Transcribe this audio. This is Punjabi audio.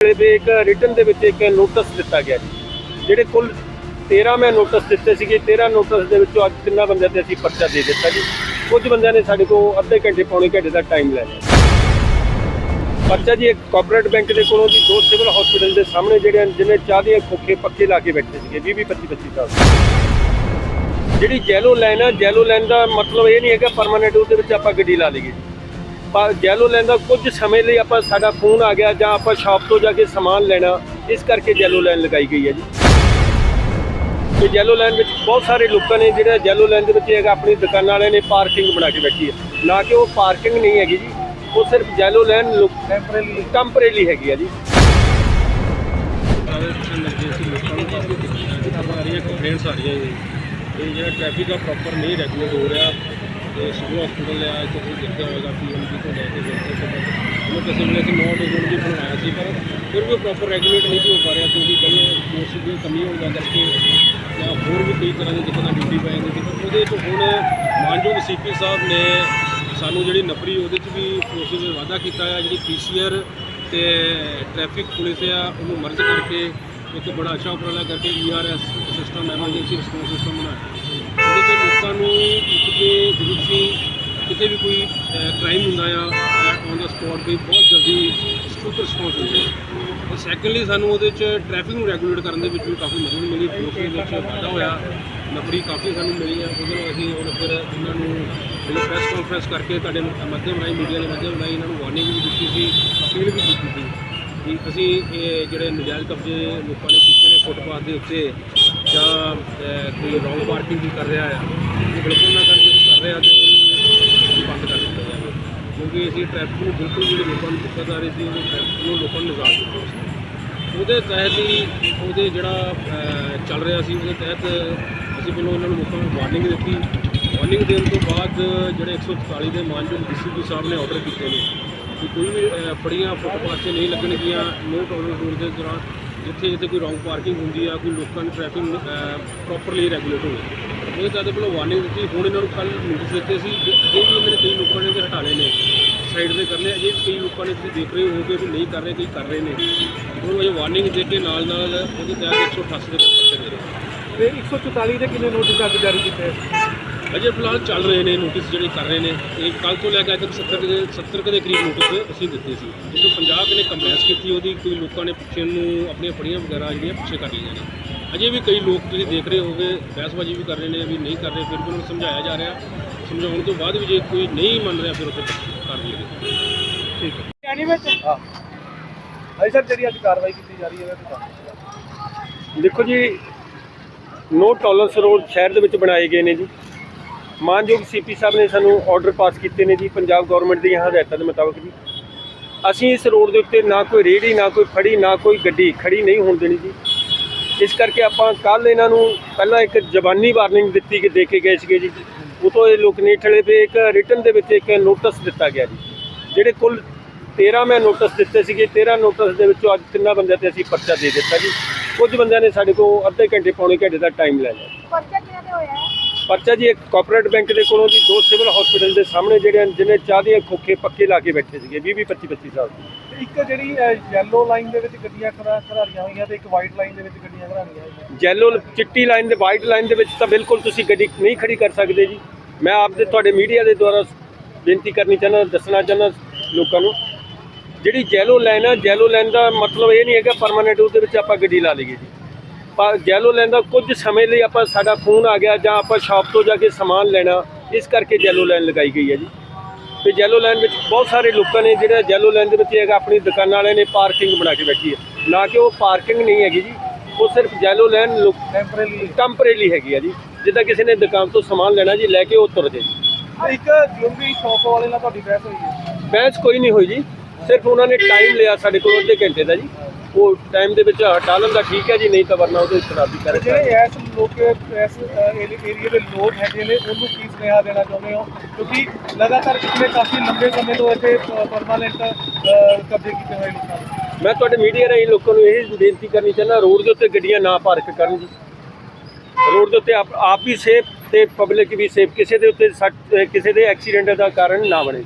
ਵੇਲੇ ਤੇ ਇੱਕ ਰਿਟਨ ਦੇ ਵਿੱਚ ਇੱਕ ਨੋਟਿਸ ਦਿੱਤਾ ਗਿਆ ਜੀ। ਜਿਹੜੇ ਕੁੱਲ 13 ਮੈਂ ਨੋਟਿਸ ਦਿੱਤੇ ਸੀਗੇ 13 ਨੋਟਿਸ ਦੇ ਵਿੱਚੋਂ ਅੱਜ ਤਿੰਨਾਂ ਬੰਦਿਆਂ ਤੇ ਅਸੀਂ ਪਰਚਾ ਦੇ ਦਿੱਤਾ ਜੀ। ਕੁਝ ਬੰਦਿਆਂ ਨੇ ਸਾਡੇ ਕੋਲ ਅੱਧੇ ਘੰਟੇ ਪੌਣੇ ਘੰਟੇ ਦਾ ਟਾਈਮ ਲੈ ਲਿਆ। ਪਰਚਾ ਜੀ ਇੱਕ ਕਾਰਪੋਰੇਟ ਬੈਂਕ ਦੇ ਕੋਲੋਂ ਜੀ ਦੋ ਸਿਵਲ ਹਸਪੀਟਲ ਦੇ ਸਾਹਮਣੇ ਜਿਹੜੇ ਹਨ, ਜਿਵੇਂ ਚਾਹ ਦੀਆਂ ਖੋਖੇ ਪੱਕੇ ਲਾ ਕੇ ਬੈਠੇ ਸੀਗੇ 20 25 25 ਸਾਲ। ਜਿਹੜੀ ਜੈਲੋ ਲਾਈਨ ਆ ਜੈਲੋ ਲਾਈਨ ਦਾ ਮਤਲਬ ਇਹ ਨਹੀਂ ਹੈਗਾ ਪਰਮਾਨੈਂਟ ਉਹਦੇ ਵਿੱਚ ਆਪਾਂ ਗੱਡੀ ਲਾ ਲਈਏ ਜੈਲੋ ਲਾਈਨ ਦਾ ਕੁਝ ਸਮੇਂ ਲਈ ਆਪਾਂ ਸਾਡਾ ਫੋਨ ਆ ਗਿਆ ਜਾਂ ਆਪਾਂ ਸ਼ਾਪ ਤੋਂ ਜਾ ਕੇ ਸਮਾਨ ਲੈਣਾ ਇਸ ਕਰਕੇ ਜੈਲੋ ਲਾਈਨ ਲਗਾਈ ਗਈ ਹੈ ਜੀ। ਤੇ ਜੈਲੋ ਲਾਈਨ ਵਿੱਚ ਬਹੁਤ ਸਾਰੇ ਲੋਕਾਂ ਨੇ ਜਿਹੜਾ ਜੈਲੋ ਲਾਈਨ ਦੇ ਵਿੱਚ ਹੈਗਾ ਆਪਣੀ ਦੁਕਾਨਾਂ ਵਾਲਿਆਂ ਨੇ ਪਾਰਕਿੰਗ ਬਣਾ ਕੇ ਬੈਠੀ ਹੈ। ਨਾ ਕਿ ਉਹ ਪਾਰਕਿੰਗ ਨਹੀਂ ਹੈਗੀ ਜੀ ਉਹ ਸਿਰਫ ਜੈਲੋ ਲਾਈਨ ਟੈਂਪਰੇਰੀ ਟੈਂਪਰੇਰੀ ਹੈਗੀ ਆ ਜੀ। ਕੰਪਲੇਂਟਸ ਆ ਰਹੀਆਂ ਜੀ। ਇਹ ਜਿਹੜਾ ਟ੍ਰੈਫਿਕ ਦਾ ਪ੍ਰੋਪਰ ਨਹੀਂ ਰੈਗੂਲੇਟ ਹੋ ਰਿਹਾ ਤੇ ਸਿਵਲ ਹਸਪੀਟਲ ਆ ਇੱਥੇ ਤੁਸੀਂ ਦੇਖਿਆ ਹੋਵੇਗਾ ਕੇ ਤੱਕ ਉਹਨੂੰ ਕਿਸੇ ਵੇਲੇ ਅਸੀਂ ਨੋਟ ਡੋਜ਼ਨ ਵੀ ਬਣਵਾਇਆ ਸੀ, ਪਰ ਫਿਰ ਵੀ ਪ੍ਰੋਪਰ ਰੈਗੂਲੇਟ ਨਹੀਂ ਸੀ ਹੋ ਪਾ ਰਿਹਾ, ਕਿਉਂਕਿ ਕਈ ਕੋਰਸ ਦੀ ਕਮੀ ਹੋਣ ਦਾ ਕਰਕੇ ਜਾਂ ਹੋਰ ਵੀ ਕਈ ਤਰ੍ਹਾਂ ਦੀ ਦਿੱਕਤਾਂ ਡਿਊਟੀ ਪੈ ਜਾਂਦੀ ਸੀ। ਪਰ ਉਹਦੇ 'ਚ ਹੁਣ ਮਾਨਯੋਗ ਸੀਪੀ ਸਾਹਿਬ ਨੇ ਸਾਨੂੰ ਜਿਹੜੀ ਨਫ਼ਰੀ, ਉਹਦੇ 'ਚ ਵੀ ਫੋਰਸਿਸ ਵਿੱਚ ਵਾਧਾ ਕੀਤਾ ਹੈ ਜਿਹੜੀ ਪੀਸੀਆਰ ਤੇ ਟ੍ਰੈਫਿਕ ਪੁਲਿਸ ਆ, ਉਹਨੂੰ ਮਰਜ ਕਰਕੇ ਇੱਕ ਬੜਾ ਅੱਛਾ ਉਪਰਾਲਾ ਕਰਕੇ ERS system emergency response system ਬਣਾਇਆ। ਉਹਦੇ 'ਚ ਲੋਕਾਂ ਨੂੰ ਇੱਕ ਤੇ ਕਿਤੇ ਵੀ ਕੋਈ ਕ੍ਰਾਈਮ ਹੁੰਦਾ ਆ ਔਨ ਦਾ ਸਪੌਟ ਵੀ ਬਹੁਤ ਜਲਦੀ ਸਟੂਕ ਰਿਸਪੌਂਸ ਹੁੰਦਾ ਹੈ ਤੇ ਸੈਕੰਡਲੀ ਸਾਨੂੰ ਉਹਦੇ ਚ ਟ੍ਰੈਫਿਕ ਨੂੰ ਰੈਗੂਲੇਟ ਕਰਨ ਦੇ ਵਿੱਚ ਵੀ ਕਾਫੀ ਮਦਦ ਮਿਲੀ ਫੋਰਸ ਦੇ ਵਿੱਚ ਵਾਧਾ ਹੋਇਆ ਨਫ਼ਰੀ ਕਾਫੀ ਸਾਨੂੰ ਮਿਲੀ ਆ, ਉਹਦੇ ਨਾਲ ਅਸੀਂ ਹੁਣ ਫਿਰ ਉਹਨਾਂ ਨੂੰ ਜਿਹੜੀ ਪ੍ਰੈਸ ਕਾਨਫਰੰਸ ਕਰਕੇ ਤੁਹਾਡੇ ਮਾਧਿਅਮ ਰਾਹੀਂ ਮੀਡੀਆ ਦੇ ਮਾਧਿਅਮ ਰਾਹੀਂ ਇਹਨਾਂ ਨੂੰ ਵਾਰਨਿੰਗ ਵੀ ਦਿੱਤੀ ਸੀ ਅਪੀਲ ਵੀ ਕੀਤੀ ਸੀ ਕਿ ਅਸੀਂ ਇਹ ਜਿਹੜੇ ਨਜਾਇਜ਼ ਕਬਜ਼ੇ ਲੋਕਾਂ ਨੇ ਕੀਤੇ ਨੇ ਫੁੱਟਪਾਥ ਦੇ ਉੱਤੇ ਜਾਂ ਕੋਈ ਰੌਂਗ ਪਾਰਕਿੰਗ ਵੀ ਕਰ ਰਿਹਾ ਆ ਉਹ ਬਿਲਕੁਲ ਨਾ ਕਰਕੇ ਕਰ ਰਿਹਾ ਤੇ ਉਹਨੂੰ ਬੰਦ ਕਰ ਦਿੱਤਾ ਜਾਵੇ ਕਿਉਂਕਿ ਅਸੀਂ ਟ੍ਰੈਫਿਕ ਨੂੰ ਬਿਲਕੁਲ ਜਿਹੜੇ ਲੋਕਾਂ ਨੂੰ ਦਿੱਕਤ ਆ ਰਹੀ ਸੀ ਉਹ ਟ੍ਰੈਫਿਕ ਨੂੰ ਲੋਕਾਂ ਨੂੰ ਨਿਜ਼ਾਮ ਦਿੱਤਾ ਸੀ। ਉਹਦੇ ਤਹਿਤ ਹੀ ਉਹਦੇ ਜਿਹੜਾ ਚੱਲ ਰਿਹਾ ਸੀ ਉਹਦੇ ਤਹਿਤ ਅਸੀਂ ਪਹਿਲਾਂ ਉਹਨਾਂ ਨੂੰ ਲੋਕਾਂ ਨੂੰ ਵਾਰਨਿੰਗ ਦਿੱਤੀ। ਵਾਰਨਿੰਗ ਦੇਣ ਤੋਂ ਬਾਅਦ ਜਿਹੜੇ 144 ਦੇ ਮਾਨਯੋਗ ਡੀਸੀਪੀ ਸਾਹਿਬ ਨੇ ਆਰਡਰ ਕੀਤੇ ਨੇ ਕਿ ਕੋਈ ਵੀ ਅਹ, ਫੜੀਆਂ ਫੁੱਟਪਾਥ 'ਤੇ ਨਹੀਂ ਲੱਗਣਗੀਆਂ ਨੋ ਟੋਲਰੈਂਸ ਰੂਲ ਦੇ ਦੌਰਾਨ ਜਿੱਥੇ ਜਿੱਥੇ ਕੋਈ ਰੌਂਗ ਪਾਰਕਿੰਗ ਹੁੰਦੀ ਆ, ਕੋਈ ਲੋਕਾਂ ਨੂੰ ਟ੍ਰੈਫਿਕ ਪ੍ਰੋਪਰਲੀ ਰੈਗੂਲੇਟ ਹੋਵੇ ਉਹਦੇ ਤਹਿਤ ਪਹਿਲਾਂ ਵਾਰਨਿੰਗ ਦਿੱਤੀ, ਹੁਣ ਇਹਨਾਂ ਨੂੰ ਕੱਲ ਨੋਟਿਸ ਦਿੱਤੇ ਸੀ ਜੇ ਅਜੇ ਵੀ ਇਹਨਾਂ ਨੇ ਕਈ ਲੋਕਾਂ ਨੇ ਤੇ ਹਟਾਲੇ ਨੇ ਸਾਈਡ ਤੇ ਕਰਨੇ, ਅਜੇ ਵੀ ਕਈ ਲੋਕਾਂ ਨੇ ਤੁਸੀਂ ਦੇਖ ਰਹੇ ਹੋਗੇ ਵੀ ਨਹੀਂ ਕਰ ਰਹੇ, ਕਈ ਕਰ ਰਹੇ ਨੇ। ਹੁਣ ਇਹ ਵਾਰਨਿੰਗ ਦੇ ਕੇ ਨਾਲ ਨਾਲ ਉਹਦੇ ਤਹਿਤ 188 ਦੇ ਪਰਚੇ ਦੇ ਰਹੇ ਤੇ 144 ਦੇ ਕਿੰਨੇ ਨੋਟਿਸ ਅੱਜ ਜਾਰੀ ਕੀਤੇ? ਅਜੇ ਫਿਲਹਾਲ ਚੱਲ ਰਹੇ ਨੇ ਨੋਟਿਸ ਜਿਹੜੇ ਕਰ ਰਹੇ ਨੇ। ਇਹ ਕੱਲ ਤੋਂ ਲੈ ਕੇ ਅੱਜ ਤੱਕ 70 ਦੇ 70 ਕੁ ਦੇ ਕਰੀਬ ਨੋਟਿਸ ਅਸੀਂ ਦਿੱਤੇ ਸੀ। ਤੋਂ 50 ਨੇ ਕੰਪਲੇਂਸ ਕੀਤੀ ਉਹਦੀ ਕੋਈ ਲੋਕਾਂ ਨੇ ਪਿੱਛੇ ਨੂੰ ਆਪਣੀਆਂ ਫੜੀਆਂ ਵਗੈਰਾ ਜਿਹੜੀਆਂ ਪਿੱਛੇ ਕਰ ਲਈਆਂ ਨੇ। ਅਜੇ ਵੀ ਕਈ ਲੋਕ ਤੁਸੀਂ ਦੇਖ ਰਹੇ ਹੋਗੇ ਬਹਿਸਬਾਜ਼ੀ ਵੀ ਕਰ ਰਹੇ ਨੇ ਵੀ ਨਹੀਂ ਕਰ ਰਹੇ ਫਿਰ ਵੀ ਉਹਨਾਂ ਨੂੰ ਸਮਝਾਇਆ ਜਾ ਰਿਹਾ। ਸਮਝਾਉਣ ਤੋਂ ਬਾਅਦ ਵੀ ਜੇ ਕੋਈ ਨਹੀਂ ਮੰਨ ਰਿਹਾ ਫਿਰ ਉੱਥੇ ਕਰ ਲਈਏ। ਠੀਕ ਹੈ। ਯਾਨੀ ਵਿੱਚ ਹਾਂ। ਭਾਈ ਸਰ ਜਿਹੜੀ ਅੱਜ ਕਾਰਵਾਈ ਕੀਤੀ ਜਾ ਰਹੀ ਹੈ ਦੇਖੋ ਜੀ ਨੋ ਟੋਲਰੈਂਸ ਰੋਡ ਸ਼ਹਿਰ ਦੇ ਵਿੱਚ ਬਣਾਏ ਗਏ ਨੇ ਜੀ। ਮਾਨਯੋਗ ਸੀਪੀ ਸਾਹਿਬ ਨੇ ਸਾਨੂੰ ਆਰਡਰ ਪਾਸ ਕੀਤੇ ਨੇ ਜੀ, ਪੰਜਾਬ ਗਵਰਨਮੈਂਟ ਦੀਆਂ ਹਦਾਇਤਾਂ ਦੇ ਮੁਤਾਬਕ ਜੀ। ਅਸੀਂ ਇਸ ਰੋਡ ਦੇ ਉੱਤੇ ਨਾ ਕੋਈ ਰੇਹੜੀ, ਨਾ ਕੋਈ ਫੜੀ, ਨਾ ਕੋਈ ਗੱਡੀ ਖੜੀ ਨਹੀਂ ਹੋਣ ਦੇਣੀ ਜੀ। ਇਸ ਕਰਕੇ ਆਪਾਂ ਕੱਲ ਇਹਨਾਂ ਨੂੰ ਪਹਿਲਾਂ ਇੱਕ ਜ਼ਬਾਨੀ ਵਾਰਨਿੰਗ ਦਿੱਤੀ ਕਿ ਦੇ ਕੇ ਗਏ ਸੀਗੇ ਜੀ। ਉਹ ਤੋਂ ਇਹ ਲੋਕ ਨੇਠਲੇ ਠਲੇ ਤੇ ਇੱਕ ਰਿਟਨ ਦੇ ਵਿੱਚ ਇੱਕ ਨੋਟਿਸ ਦਿੱਤਾ ਗਿਆ ਜੀ। ਜਿਹੜੇ ਕੁੱਲ 13 ਮੈਂ ਨੋਟਿਸ ਦਿੱਤੇ ਸੀਗੇ 13 ਨੋਟਿਸ ਦੇ ਵਿੱਚੋਂ ਅੱਜ ਤਿੰਨਾਂ ਬੰਦਿਆਂ ਤੇ ਅਸੀਂ ਪਰਚਾ ਦੇ ਦਿੱਤਾ ਜੀ। ਕੁਝ ਬੰਦਿਆਂ ਨੇ ਸਾਡੇ ਕੋਲ ਅੱਧੇ ਘੰਟੇ, ਪੌਣੇ ਘੰਟੇ ਦਾ ਟਾਈਮ ਲੈ ਲਿਆ। ਪਰਚਾ ਕਿਹਨਾਂ ਤੇ ਹੋਇਆ? ਪਰਚਾ ਜੀ ਇੱਕ ਕਾਰਪੋਰੇਟ ਬੈਂਕ ਦੇ ਕੋਲੋਂ ਜੀ ਦੋ ਸਿਵਲ ਹਸਪੀਟਲ ਦੇ ਸਾਹਮਣੇ ਜਿਹੜੇ ਹਨ, ਜਿਵੇਂ ਚਾਹ ਦੀਆਂ ਖੋਖੇ ਪੱਕੇ ਲਾ ਕੇ ਬੈਠੇ ਸੀਗੇ 20 25 25 ਸਾਲ ਦੇ ਇੱਕ ਜਿਹੜੀ ਯੈਲੋ ਲਾਈਨ ਦੇ ਵਿੱਚ ਗੱਡੀਆਂ ਖੜਾ ਖੜਾਰੀਆਂ ਹੋਈਆਂ ਤੇ ਇੱਕ ਵਾਈਟ ਲਾਈਨ ਦੇ ਵਿੱਚ ਗੱਡੀਆਂ ਖੜਾਰੀਆਂ ਹੋਈਆਂ। ਜੈਲੋ ਚਿੱਟੀ ਲਾਈਨ ਦੇ ਵਾਈਟ ਲਾਈਨ ਦੇ ਵਿੱਚ ਤਾਂ ਬਿਲਕੁਲ ਤੁਸੀਂ ਗੱਡੀ ਨਹੀਂ ਖੜੀ ਕਰ ਸਕਦੇ ਜੀ। ਮੈਂ ਆਪਦੇ ਤੁਹਾਡੇ ਮੀਡੀਆ ਦੇ ਦੁਆਰਾ ਬੇਨਤੀ ਕਰਨੀ ਚਾਹੁੰਦਾ ਦੱਸਣਾ ਚਾਹੁੰਦਾ ਲੋਕਾਂ ਨੂੰ। ਜਿਹੜੀ ਜੈਲੋ ਲਾਈਨ ਆ ਜੈਲੋ ਲਾਈਨ ਦਾ ਮਤਲਬ ਇਹ ਨਹੀਂ ਹੈਗਾ ਪਰਮਾਨੈਂਟ ਉਹਦੇ ਵਿੱਚ ਆਪਾਂ ਗੱਡੀ ਲਾ ਲਈਏ ਜੀ। ਪਰ ਜੈਲੋ ਲਾਈਨ ਦਾ ਕੁਝ ਸਮੇਂ ਲਈ ਆਪਾਂ ਸਾਡਾ ਫੋਨ ਆ ਗਿਆ ਜਾਂ ਆਪਾਂ ਸ਼ਾਪ ਤੋਂ ਜਾ ਕੇ ਸਮਾਨ ਲੈਣਾ ਇਸ ਕਰਕੇ ਜੈਲੋ ਲਾਈਨ ਲਗਾਈ ਗਈ ਹੈ ਜੀ। ਤੇ ਜੈਲੋ ਲਾਈਨ ਵਿੱਚ ਬਹੁਤ ਸਾਰੇ ਲੋਕਾਂ ਨੇ ਜਿਹੜਾ ਜੈਲੋ ਲਾਈਨ ਦੇ ਵਿੱਚ ਹੈਗਾ ਆਪਣੀ ਦੁਕਾਨਾਂ ਵਾਲਿਆਂ ਨੇ ਪਾਰਕਿੰਗ ਬਣਾ ਕੇ ਬੈਠੀ ਹੈ। ਨਾ ਕਿ ਉਹ ਪਾਰਕਿੰਗ ਨਹੀਂ ਹੈਗੀ ਜੀ ਉਹ ਸਿਰਫ ਜੈਲੋ ਲਾਈਨ ਟੈਂਪਰੇਰੀ ਟੈਂਪਰੇਰੀ ਹੈਗੀ ਆ ਜੀ। ਜਿੱਦਾਂ ਕਿਸੇ ਨੇ ਦੁਕਾਨ ਤੋਂ ਸਮਾਨ ਲੈਣਾ ਜੀ ਲੈ ਕੇ ਉਹ ਤੁਰ ਜੇ। ਜੀ ਇੱਕ ਜੁਲਰੀ ਸ਼ਾਪ ਵਾਲੇ ਨਾਲ ਤੁਹਾਡੀ ਬਹਿਸ ਹੋਈ ਹੈ? ਬਹਿਸ ਕੋਈ ਨਹੀਂ ਹੋਈ ਜੀ। ਸਿਰਫ ਉਹਨਾਂ ਨੇ ਟਾਈਮ ਲਿਆ ਸਾਡੇ ਕੋਲ ਅੱਧੇ ਘੰਟੇ ਦਾ ਜੀ। ਉਹ ਟਾਈਮ ਦੇ ਵਿੱਚ ਹਟਾ ਲੈਂਦਾ ਠੀਕ ਹੈ ਜੀ ਨਹੀਂ ਤਾਂ ਵਰਨਾ ਉਹਦੇ ਖਰਾਬੀ ਕਰੇ ਜਿਹੜੇ ਐਸ ਲੋਕ ਐਸ ਏਰੀਆ ਦੇ ਲੋਕ ਹੈਗੇ ਨੇ ਉਹਨੂੰ ਕੀ ਸੁਨੇਹਾ ਦੇਣਾ ਚਾਹੁੰਦੇ ਹੋ? ਕਿਉਂਕਿ ਲਗਾਤਾਰ ਪਿਛਲੇ ਕਾਫੀ ਲੰਬੇ ਸਮੇਂ ਤੋਂ ਇੱਥੇ ਪਰਮਾਨੈਂਟ ਕਬਜ਼ੇ ਕੀਤੇ ਹੋਏ ਨੇ ਮੈਂ ਤੁਹਾਡੇ ਮੀਡੀਆ ਰਾਹੀਂ ਲੋਕਾਂ ਨੂੰ ਇਹ ਬੇਨਤੀ ਕਰਨੀ ਚਾਹੁੰਦਾ ਰੋਡ ਦੇ ਉੱਤੇ ਗੱਡੀਆਂ ਨਾ ਪਾਰਕ ਕਰਨ ਜੀ। ਰੋਡ ਦੇ ਉੱਤੇ ਆਪ ਆਪ ਵੀ ਸੇਫ ਤੇ ਪਬਲਿਕ ਵੀ ਸੇਫ ਕਿਸੇ ਦੇ ਉੱਤੇ ਕਿਸੇ ਦੇ ਐਕਸੀਡੈਂਟ ਦਾ ਕਾਰਨ ਨਾ ਬਣੇ।